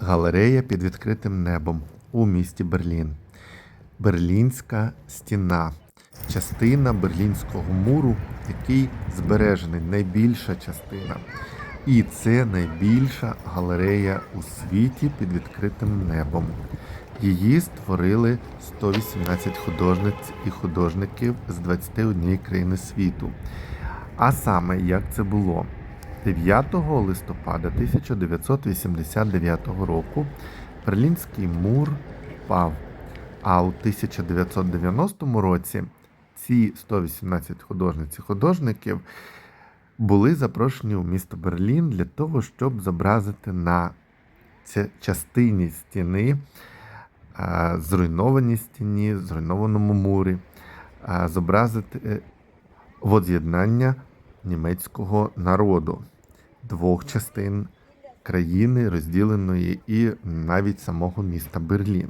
Галерея під відкритим небом у місті Берлін. Берлінська стіна. Частина Берлінського муру, який збережений, найбільша частина. І це найбільша галерея у світі під відкритим небом. Її створили 118 художниць і художників з 21 країни світу. А саме як це було? 9 листопада 1989 року Берлінський мур впав. А у 1990 році ці 118 художниць і художників були запрошені у місто Берлін для того, щоб зобразити на частині стіни, а, зруйнованій стіні, зруйнованому мурі, зобразити е, воз'єднання німецького народу, двох частин країни, розділеної і навіть самого міста Берлін.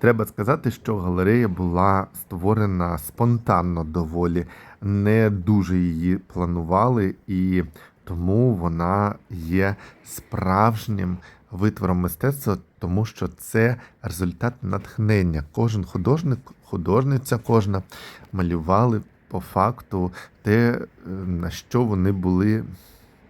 Треба сказати, що галерея була створена спонтанно доволі, не дуже її планували, і тому вона є справжнім витвором мистецтва, тому що це результат натхнення. Кожен художник, художниця кожна малювали по факту те, е, на що вони були,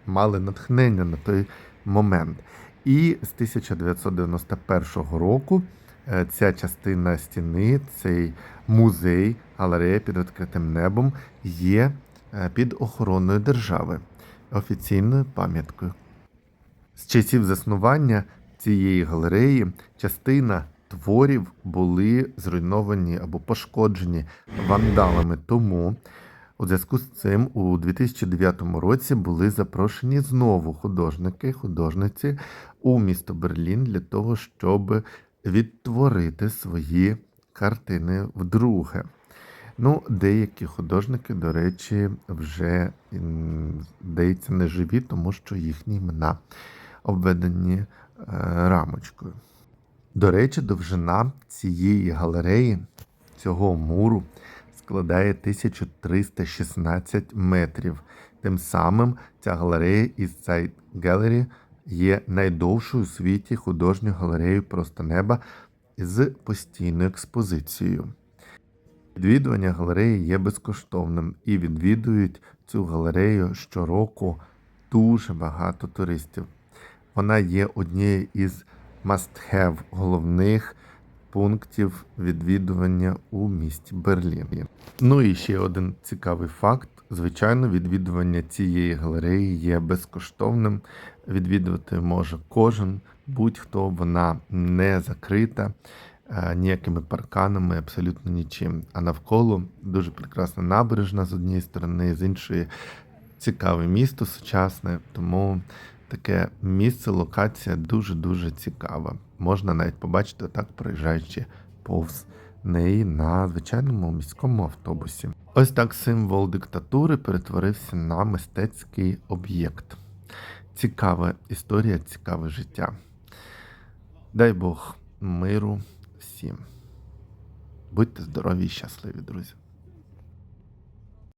мали натхнення на той момент. І з 1991 року е, ця частина стіни, цей музей, галерея під відкритим небом є е, під охороною держави, офіційною пам'яткою. З часів заснування цієї галереї частина творів були зруйновані або пошкоджені вандалами. Тому у зв'язку з цим у 2009 році були запрошені знову художники, художниці у місто Берлін для того, щоб відтворити свої картини вдруге. Ну, деякі художники, до речі, вже здається не живі, тому що їхні імена обведені е, рамочкою. До речі, довжина цієї галереї, цього муру, складає 1316 метрів. Тим самим ця галерея із Side Gallery є найдовшою у світі художньою галереєю просто неба з постійною експозицією. Відвідування галереї є безкоштовним і відвідують цю галерею щороку дуже багато туристів. Вона є однією із must-have головних пунктів відвідування у місті Берлін. Ну і ще один цікавий факт. Звичайно, відвідування цієї галереї є безкоштовним. Відвідувати може кожен, будь-хто вона не закрита е, ніякими парканами, абсолютно нічим. А навколо дуже прекрасна набережна з однієї сторони, з іншої цікаве місто сучасне, тому таке місце, локація дуже-дуже цікава. Можна навіть побачити так, проїжджаючи повз неї на звичайному міському автобусі. Ось так символ диктатури перетворився на мистецький об'єкт. Цікава історія, цікаве життя. Дай Бог миру всім. Будьте здорові і щасливі, друзі!